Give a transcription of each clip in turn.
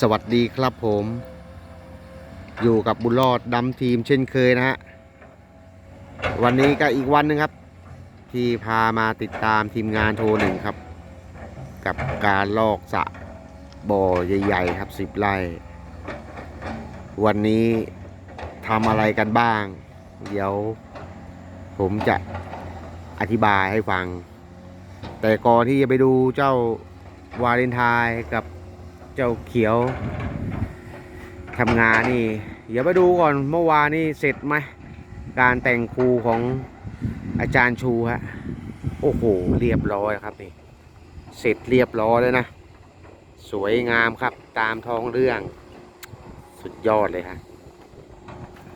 สวัสดีครับผม อยู่กับบุญรอดดำทีมเช่นเคยนะฮะ วันนี้ก็อีกวันหนึงครับ ที่พามาติดตามทีมงานโทรหนึ่งครับ กับการลอกสะบ่อใหญ่ๆครับสิบไร่ วันนี้ทำอะไรกันบ้าง เดี๋ยวผมจะอธิบายให้ฟัง แต่ก่อนที่จะไปดูเจ้าวาเลนไทน์กับ เจ้าเขียวทำงานนี่ เดี๋ยวมาดูก่อนเมื่อวานนี่เสร็จไหมการแต่งครูของอาจารย์ชูฮะโอ้โหเรียบร้อยครับนี่เสร็จเรียบร้อยแล้วนะ สวยงามครับตามท้องเรื่อง สุดยอดเลยฮะ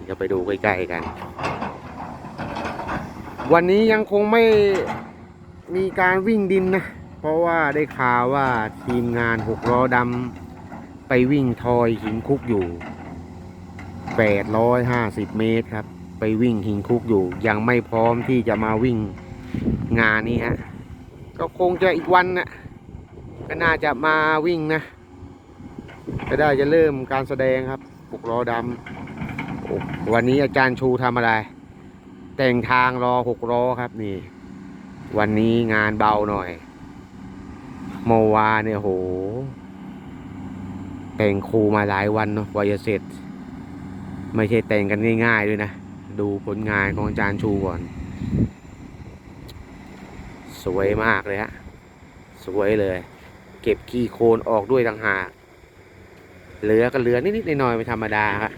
เดี๋ยวไปดูใกล้ๆกัน วันนี้ยังคงไม่มีการวิ่งดินนะ เพราะว่าได้ข่าวว่าทีมงานหกล้อดำไปวิ่งทอยหินคุกอยู่ 850 เมตรครับ ไปวิ่งหินคุกอยู่ ยังไม่พร้อมที่จะมาวิ่งงานนี้ฮะ ก็คงจะอีกวันนะก็น่าจะมาวิ่งนะก็ได้จะเริ่มการแสดงครับหกล้อดำวันนี้อาจารย์ชูทำอะไร แต่งทางรอหกล้อครับนี่ วันนี้งานเบาหน่อย เมื่อวานเนี่ยโหแต่งครูมาหลายวันเนาะกว่าจะเสร็จ ไม่ใช่แต่งกันง่ายๆด้วยนะ ดูผลงานของอาจารย์ชูก่อน สวยมากเลยฮะ สวยเลย เก็บขี้โคลนออกด้วยต่างหากเหลือก็เหลือนิดๆหน่อยๆไม่ธรรมดาครับ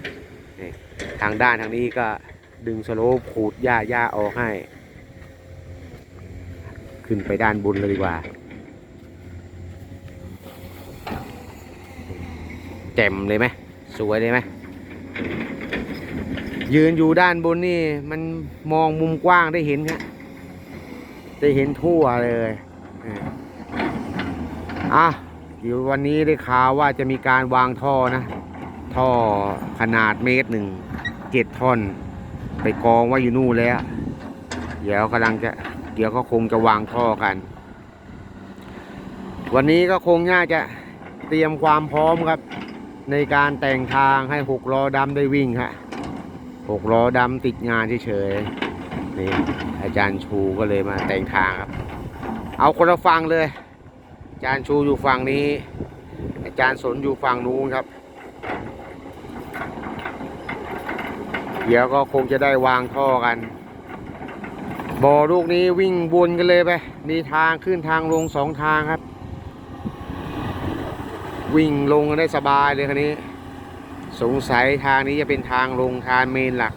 ทางด้านทางนี้ก็ดึงสโลปขูดหญ้าหญ้าออกให้ ขึ้นไปด้านบนเลยดีกว่า แจ่มเลยไหมสวยเลยไหมยืนอยู่ด้านบนนี่ มันมองมุมกว้างได้เห็นครับได้เห็นทั่วเลยอ่าอะเดี๋ยววันนี้ได้ข่าวว่าจะมีการวางท่อนะ ท่อขนาดเมตรหนึ่งเจ็ดท่อน ไปกองไว้อยู่นู่นแล้วเดี๋ยวกำลังจะเดี๋ยวก็คงจะวางท่อกัน วันนี้ก็คงน่าจะเตรียมความพร้อมครับ ในการแต่งทางให้หกล้อดำได้วิ่งฮะหกล้อดำติดงานเฉยๆนี่อาจารย์ชูก็เลยมาแต่งทางครับ เอาคนละฟังเลย อาจารย์ชูอยู่ฝั่งนี้ อาจารย์สนอยู่ฝั่งนู้นครับ เดี๋ยวก็คงจะได้วางท่อกันบ่อลูกนี้วิ่งวนกันเลยไป มีทางขึ้นทางลงสองทางครับ วิ่งลงกันได้สบายเลยคันนี้ สงสัยทางนี้จะเป็นทางลงทางเมนหลัก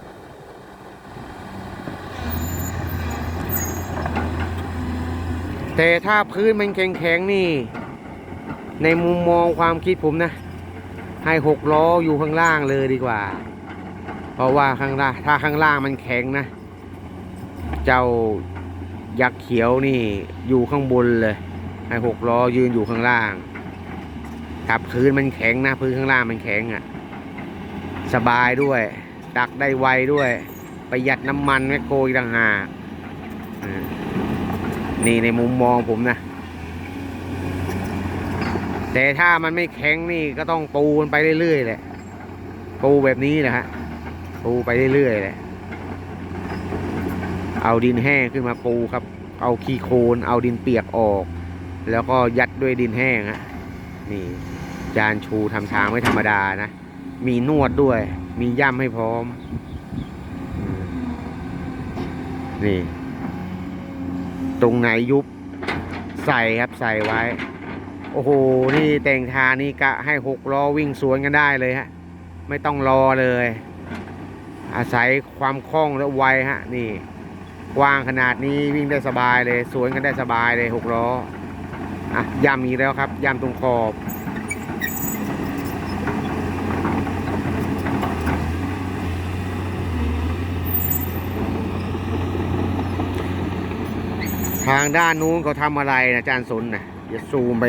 แต่ถ้าพื้นมันแข็งๆนี่ ในมุมมองความคิดผมนะ ให้หกล้ออยู่ข้างล่างเลยดีกว่า เพราะว่าข้างล่างถ้าข้างล่างมันแข็งนะ เจ้ายักษ์เขียวนี่อยู่ข้างบนเลย ให้หกล้อยืนอยู่ข้างล่าง ครับพื้นมันแข็งนะพื้นข้างล่างมันแข็งอะ่ะ สบายด้วย ดักได้ไวด้วย ประหยัดน้ำมันแมคโครอีกต่างหากอ่านี่ในมุมมองผมนะ แต่ถ้ามันไม่แข็งนี่ก็ต้องปูมันไปเรื่อยๆแหละ ปูแบบนี้แหละฮะ ปูไปเรื่อยๆแหละ เอาดินแห้งขึ้นมาปูครับ เอาขี้โคลนเอาดินเปียกออก แล้วก็ยัดด้วยดินแห้งฮะ นี่จานชูทำทางไม่ธรรมดานะ มีนวดด้วย มีย่ำให้พร้อม นี่ ตรงไหนยุบ ใส่ครับใส่ไว้ โอ้โห นี่แต่งทางนี่กะให้หกล้อวิ่งสวนกันได้เลยฮะ ไม่ต้องรอเลย อาศัยความคล่องและไวฮะ นี่ กว้างขนาดนี้วิ่งได้สบายเลย สวนกันได้สบายเลยหกล้อ อะย่ำอีแล้วครับย่ำตรงขอบ ทางด้านนู้นเขาทำอะไรนะอาจารย์สนนะอย่าซูมไป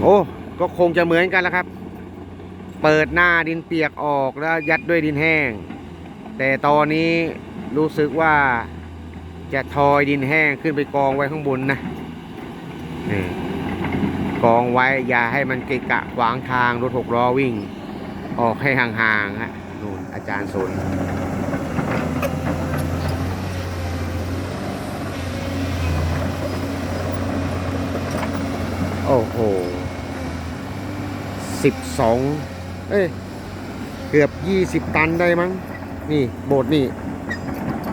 โอ้ก็คงจะเหมือนกันแล้วครับ เปิดหน้าดินเปียกออกแล้วยัดด้วยดินแห้ง แต่ตอนนี้รู้สึกว่า จะทอยดินแห้งขึ้นไปกองไว้ข้างบนนะนี่กองไว้อย่าให้มันเกะกะขวางทางรถหกล้อวิ่ง ออกให้ห่างๆฮะนู่นอาจารย์สนโอ้โหสิบสองเอ้ย เกือบยี่สิบตันได้มั้ง นี่ โบดนี่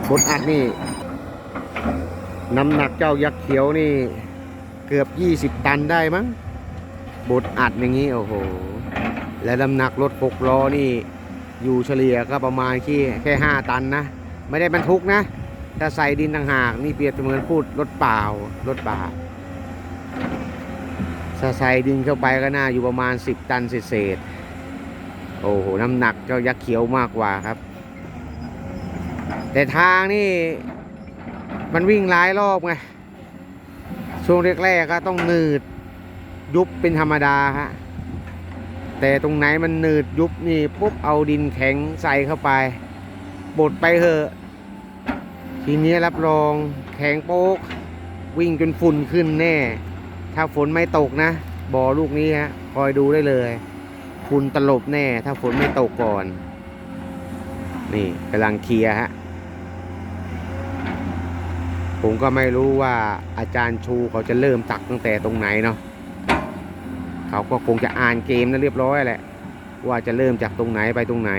โบดอัดนี่ น้ำหนักเจ้ายักษ์เขียวนี่เกือบยี่สิบตันได้มั้งบดอัดอย่างนี้ โอ้โห และน้ำหนักรถหกล้อนี่ อยู่เฉลี่ยก็ประมาณแค่แค่ห้าตันนะ ไม่ได้บรรทุกนะ ถ้าใส่ดินต่างหากนี่เปรียบเสมือนพูดรถเปล่ารถเปล่าถ้าใส่ดินเข้าไปก็น่าอยู่ประมาณ 10 ตันเศษโอ้โห น้ำหนักเจ้ายักษ์เขียวมากกว่าครับ แต่ทางนี่ มันวิ่งหลายรอบไง ช่วงแรกๆก็ต้องหนืดยุบเป็นธรรมดาฮะ แต่ตรงไหนมันหนืดยุบนี่ปุ๊บเอาดินแข็งใส่เข้าไปบดไปเถอะ ทีนี้รับรองแข็งโป๊ก วิ่งจนฝุ่นขึ้นแน่ ถ้าฝนไม่ตกนะบ่อลูกนี้ฮะคอยดูได้เลยคุณตลบแน่ ถ้าฝนไม่ตกก่อน นี่กำลังเคลียร์ฮะ ผมก็ไม่รู้ว่าอาจารย์ชูเขาจะเริ่มตักตั้งแต่ตรงไหนเนาะเขาก็คงจะอ่านเกมนั้นเรียบร้อยแหละ ว่าจะเริ่มจากตรงไหนไปตรงไหน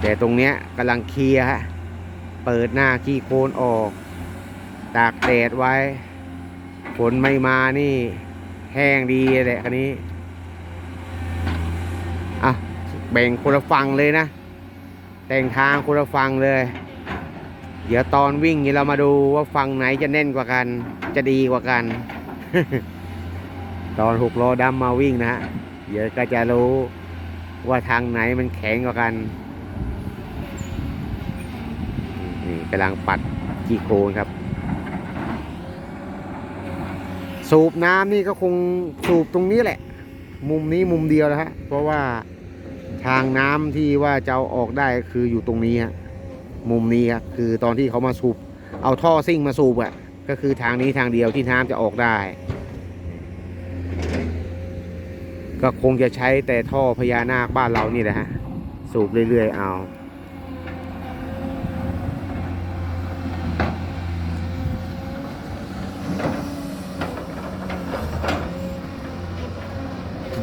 แต่ตรงเนี้ยกำลังเคลียร์ฮะเปิดหน้าขี้โคลนออกตากแดดไว้ฝนไม่มานี่แห้งดีแหละคันนี้อะแบ่งคนละฝั่งเลยนะ แต่งทางคนละฝั่งเลย เดี๋ยวตอนวิ่งนี่เรามาดูว่าฝั่งไหนจะแน่นกว่ากัน จะดีกว่ากัน ตอนหกล้อดำมาวิ่งนะฮะเดี๋ยวก็จะรู้ว่าทางไหนมันแข็งกว่ากันนี่กำลังปัดขี้โคนครับ สูบน้ำนี่ก็คงสูบตรงนี้แหละ มุมนี้มุมเดียวแล้วฮะเพราะว่าทางน้ำที่ว่าจะเอาออกได้คืออยู่ตรงนี้ฮะ มุมนี้ครับคือตอนที่เขามาสูบเอาท่อซิ่งมาสูบอะก็คือทางนี้ทางเดียวที่น้ำจะออกได้ ก็คงจะใช้แต่ท่อพญานาคบ้านเรานี่แหละฮะสูบเรื่อยๆเอา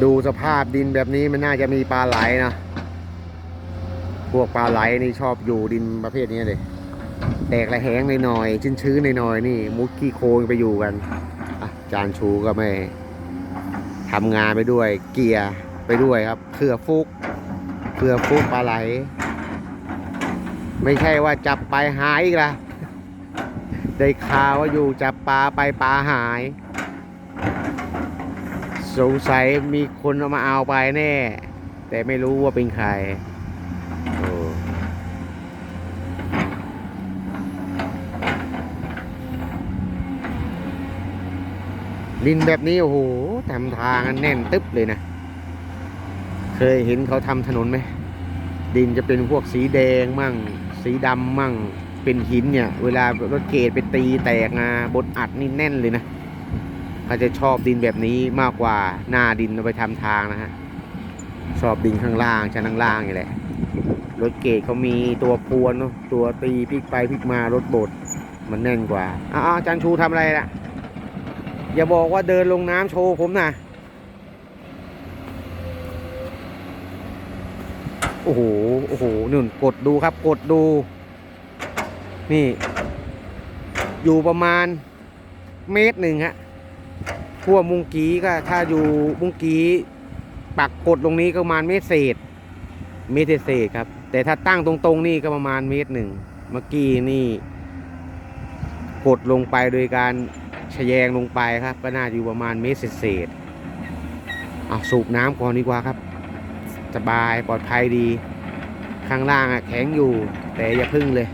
ดูสภาพดินแบบนี้มันน่าจะมีปลาไหลนะ พวกปลาไหลนี่ชอบอยู่ดินประเภทนี้เลยแตกระแหงหน่อยๆชื้นๆหน่อยๆนี่ มุดขี้โคลนไปอยู่กันอะจานชูก็ไม่ทำงานไปด้วย เกียร์ไปด้วยครับเผื่อฟุกเผื่อฟุกปลาไหล ไม่ใช่ว่าจับไปหายอีกละได้ข่าวว่าอยู่จับปลาไปปลาหาย สงสัยมีคนเอามาเอาไปแน่ แต่ไม่รู้ว่าเป็นใคร ดินแบบนี้โอ้โหทำทางแน่นตึ๊บเลยนะ เคยเห็นเขาทำถนนไหม ดินจะเป็นพวกสีแดงมั่ง สีดำมั่ง เป็นหินเนี่ย เวลารถเกตไปตีแตกมาบนอัดนี่แน่นเลยนะเขาจะชอบดินแบบนี้มากกว่าหน้าดินเอาไปทำทางนะฮะ ชอบดินข้างล่างชั้นข้างล่างนี่แหละ รถเกตเขามีตัวพวนเนอะตัวตีพลิกไปพลิกมารถบดมันแน่นกว่าอ้าวอาจารย์ชูทำอะไรล่ะ อย่าบอกว่าเดินลงน้ำโชว์ผมนะโอ้โห โอ้โหนุ่นกดดูครับกดดู นี่ อยู่ประมาณเมตรหนึ่งฮะพวมุงกีก็ถ้าอยู่มุงกีปักกดลงนี้ก็ประมาณเมตรเศษ เมตรเศษครับ แต่ถ้าตั้งตรงๆนี่ก็ประมาณเมตรหนึ่งเมื่อกี้นี่ กดลงไปโดยการ ชะแยงลงไปครับ ก็น่าจอยู่ประมาณเมตรเศษๆเอาสูบน้ำก่อนดีกว่าครับ สบายปลอดภัยดี ข้างล่างอะแข็งอยู่ แต่อย่าพึ่งเลย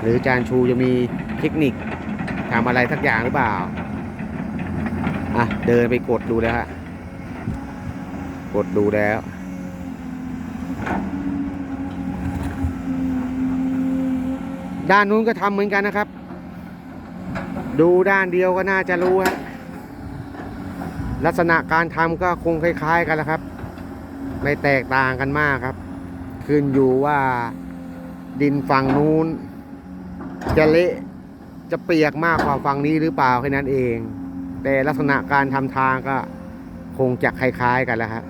หรือจานชูจะมีเทคนิคทำอะไรสักอย่างหรือเปล่าอะเดินไปกดดูแล้วฮะกดดูแล้วด้านนู้นก็ทำเหมือนกันนะครับ ดูด้านเดียวก็น่าจะรู้ฮะลักษณะการทำก็คงคล้าย ๆ กันแล้วครับ ไม่แตกต่างกันมากครับ ขึ้นอยู่ว่าดินฝั่งนู้น จะเละจะเปียกมากกว่าฝั่งนี้หรือเปล่าแค่นั้นเอง แต่ลักษณะการทำทางก็คงจะคล้าย ๆ กันแล้วครับ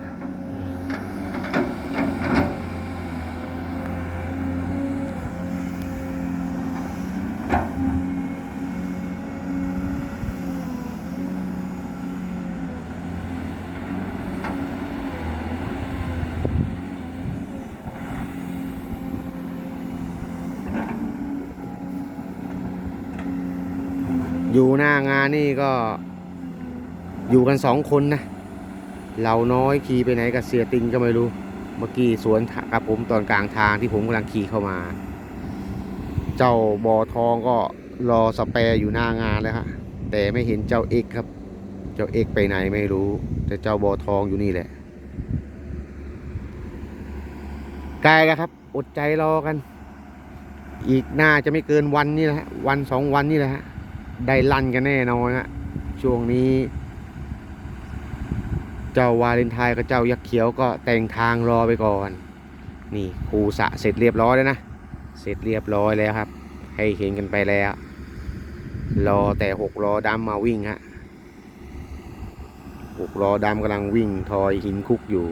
อยู่หน้างานนี่ก็ อยู่กันสองคนนะเราน้อยขี่ไปไหนกับเสียติงก็ไม่รู้ เมื่อกี้สวนกับผมตอนกลางทางที่ผมกำลังขี่เข้ามา เจ้าบอทองก็รอสแปร์อยู่หน้างานแล้วฮะแต่ไม่เห็นเจ้าเอกครับ เจ้าเอกไปไหนไม่รู้ แต่เจ้าบอทองอยู่นี่แหละใกล้แล้วครับ อดใจรอกัน อีกน่าจะไม่เกินวันนี่แหละฮะวันสองวันนี่แหละฮะ ได้ลั่นกันแน่นอนฮะช่วงนี้ เจ้าวาเลนไทน์กับเจ้ายักษ์เขียวก็แต่งทางรอไปก่อน นี่ครูสะเสร็จเรียบร้อยแล้วนะเสร็จเรียบร้อยแล้วครับ ให้เห็นกันไปแล้ว รอแต่หกล้อดำมาวิ่งฮะหกล้อดำกำลังวิ่งทอยหินคุกอยู่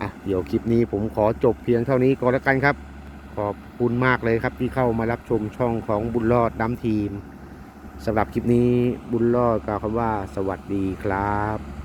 อะเดี๋ยวคลิปนี้ผมขอจบเพียงเท่านี้ก่อนแล้วกันครับ ขอบคุณมากเลยครับที่เข้ามารับชมช่องของบุญรอดดำทีม สำหรับคลิปนี้บุญรอดกล่าวคำว่าสวัสดีครับ